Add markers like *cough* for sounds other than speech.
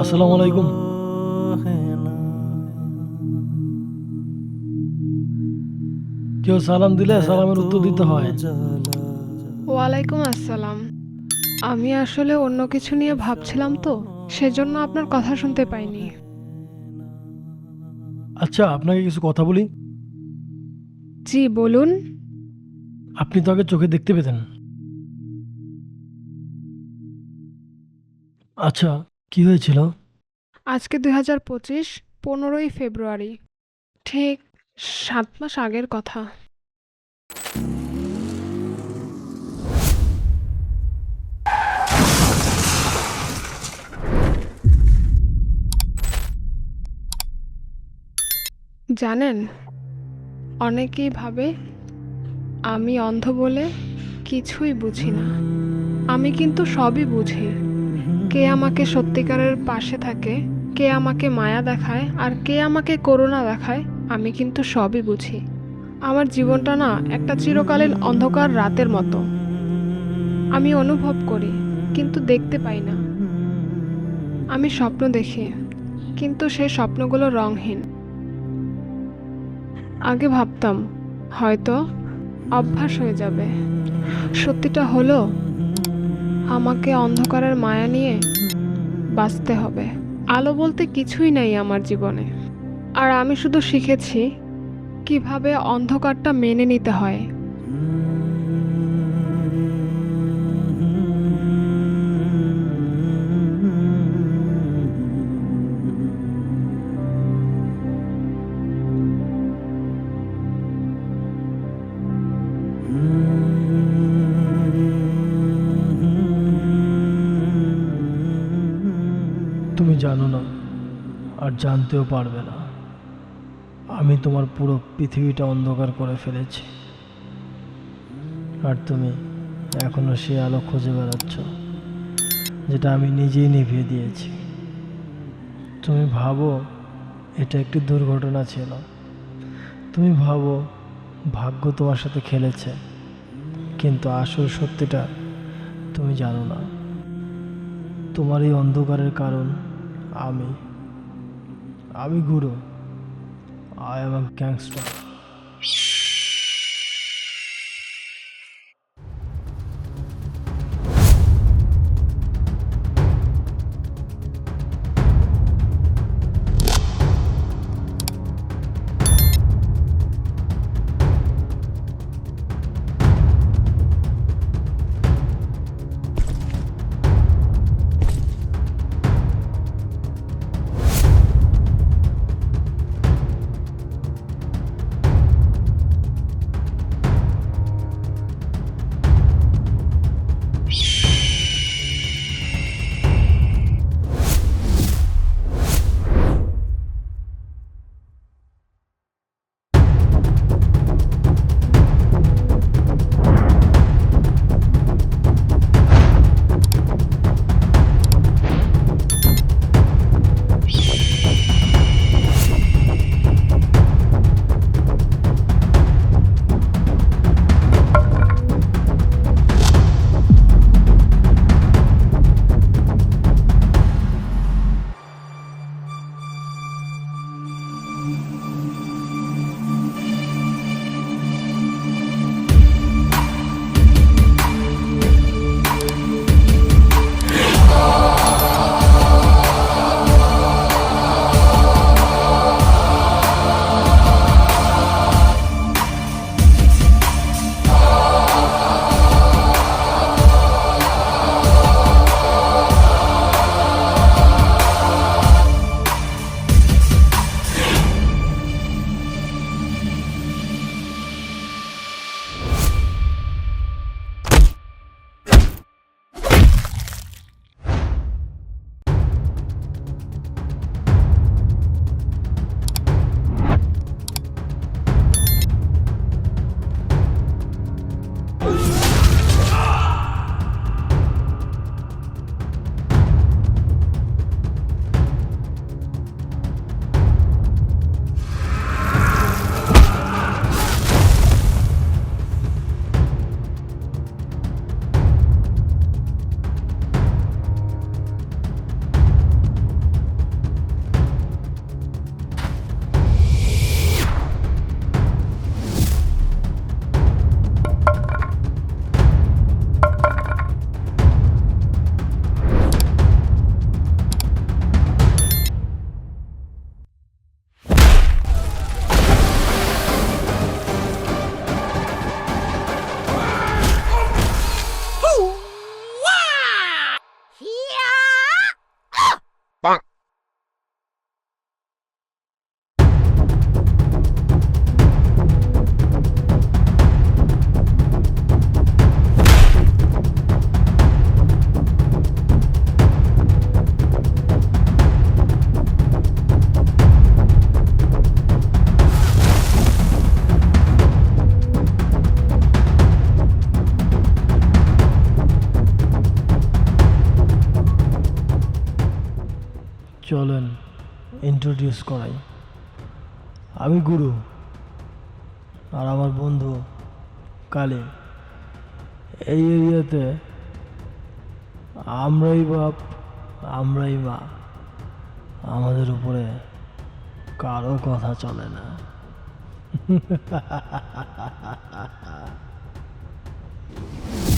আসসালামু আলাইকুম। কেউ সালাম দিলে সালামের উত্তর দিতে হয়। ওয়ালাইকুম আসসালাম। আমি আসলে অন্য কিছু নিয়ে ভাবছিলাম তো সেজন্য আপনার কথা শুনতে পাইনি। আচ্ছা আপনাকে কিছু কথা বলি? জি বলুন। আপনি তো আগে চোখে দেখতে পেতেন। আচ্ছা কি হয়েছিল? আজকে দুই হাজার পঁচিশ, পনেরোই ফেব্রুয়ারি। ঠিক সাত মাস আগের কথা। জানেন, অনেকেই ভাবে আমি অন্ধ বলে কিছুই বুঝি না। আমি কিন্তু সবই বুঝি। কে আমাকে সত্যিকারের পাশে থাকে, কে আমাকে মায়া দেখায় আর কে আমাকে করুণা দেখায়, আমি কিন্তু সবই বুঝি। আমার জীবনটা না একটা চিরকালীন অন্ধকার রাতের মতো। আমি অনুভব করি, কিন্তু দেখতে পাই না। আমি স্বপ্ন দেখি, কিন্তু সেই স্বপ্নগুলো রংহীন আগে ভাবতাম, হয়তো অভ্যাস হয়ে যাবে। সত্যিটা হলো আমাকে অন্ধকারের মায়া নিয়ে বাঁচতে হবে। আলো বলতে কিছুই নাই আমার জীবনে। আর আমি শুধু শিখেছি কীভাবে অন্ধকারটা মেনে নিতে হয়। তুমি জানো না আর জানতেও পারবে না। আমি তোমার পুরো পৃথিবীটা অন্ধকার করে ফেলেছি। আর তুমি এখনও সে আলো খুঁজে বেড়াচ্ছ, যেটা আমি নিজেই নিভিয়ে দিয়েছি। তুমি ভাবো এটা একটি দুর্ঘটনা ছিল। তুমি ভাবো ভাগ্য তোমার সাথে খেলেছে, কিন্তু আসল সত্যিটা তুমি জানো না। তোমার এই অন্ধকারের কারণ আমি আমি গুরু আই এম গ্যাংস্টার চলেন ইন্ট্রোডিউস করাই। আমি গুরু আর আমার বন্ধু কালী। এই এরিয়াতে আমরাই বাপ, আমরাই মা। আমাদের উপরে কারও কথা চলে না। *laughs*